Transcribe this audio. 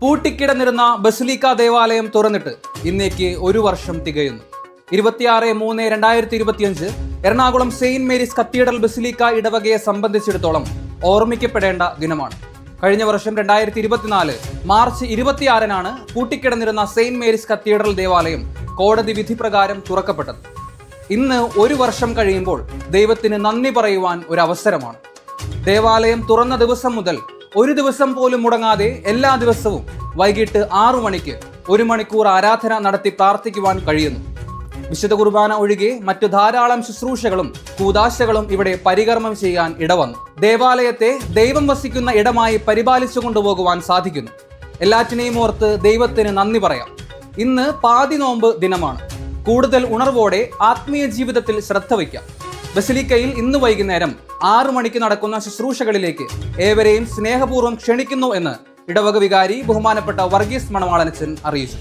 പൂട്ടിക്കിടന്നിരുന്ന basilica ദേവാലയം തുറന്നിട്ട് ഇന്നേക്ക് ഒരു വർഷം തികയുന്നു. ഇരുപത്തിയാറ് മൂന്ന് രണ്ടായിരത്തി ഇരുപത്തിയഞ്ച് Ernakulam saint Mary's cathedral basilica ഇടവകയെ സംബന്ധിച്ചിടത്തോളം ഓർമ്മിക്കപ്പെടേണ്ട ദിനമാണ്. കഴിഞ്ഞ വർഷം രണ്ടായിരത്തി ഇരുപത്തിനാല് മാർച്ച് ഇരുപത്തിയാറിനാണ് പൂട്ടിക്കിടന്നിരുന്ന സെയിന്റ് മേരീസ് കത്തീഡ്രൽ ദേവാലയം കോടതി വിധി പ്രകാരം തുറക്കപ്പെട്ടത്. ഇന്ന് ഒരു വർഷം കഴിയുമ്പോൾ ദൈവത്തിന് നന്ദി പറയുവാൻ ഒരു അവസരമാണ് ദേവാലയം തുറന്ന ദിവസം മുതൽ ഒരു ദിവസം പോലും മുടങ്ങാതെ എല്ലാ ദിവസവും വൈകിട്ട് ആറു മണിക്ക് ഒരു മണിക്കൂർ ആരാധന നടത്തി പ്രാർത്ഥിക്കുവാൻ കഴിയുന്നു. വിശുദ്ധ കുർബാന ഒഴികെ മറ്റു ധാരാളം ശുശ്രൂഷകളും കൂതാശകളും ഇവിടെ പരികർമ്മം ചെയ്യാൻ ഇടവന്നു. ദേവാലയത്തെ ദൈവം വസിക്കുന്ന ഇടമായി പരിപാലിച്ചു കൊണ്ടുപോകുവാൻ സാധിക്കുന്നു. എല്ലാറ്റിനെയും ഓർത്ത് ദൈവത്തിന് നന്ദി പറയാം. ഇന്ന് പാതി നോമ്പ് ദിനമാണ്. കൂടുതൽ ഉണർവോടെ ആത്മീയ ജീവിതത്തിൽ ശ്രദ്ധ വയ്ക്കാം. ബസിലിക്കയിൽ ഇന്ന് വൈകുന്നേരം ആറു മണിക്ക് നടക്കുന്ന ശുശ്രൂഷകളിലേക്ക് ഏവരെയും സ്നേഹപൂർവം ക്ഷണിക്കുന്നു എന്ന് ഇടവക വികാരി ബഹുമാനപ്പെട്ട വർഗീസ് മണവാളനച്ചൻ അറിയിച്ചു.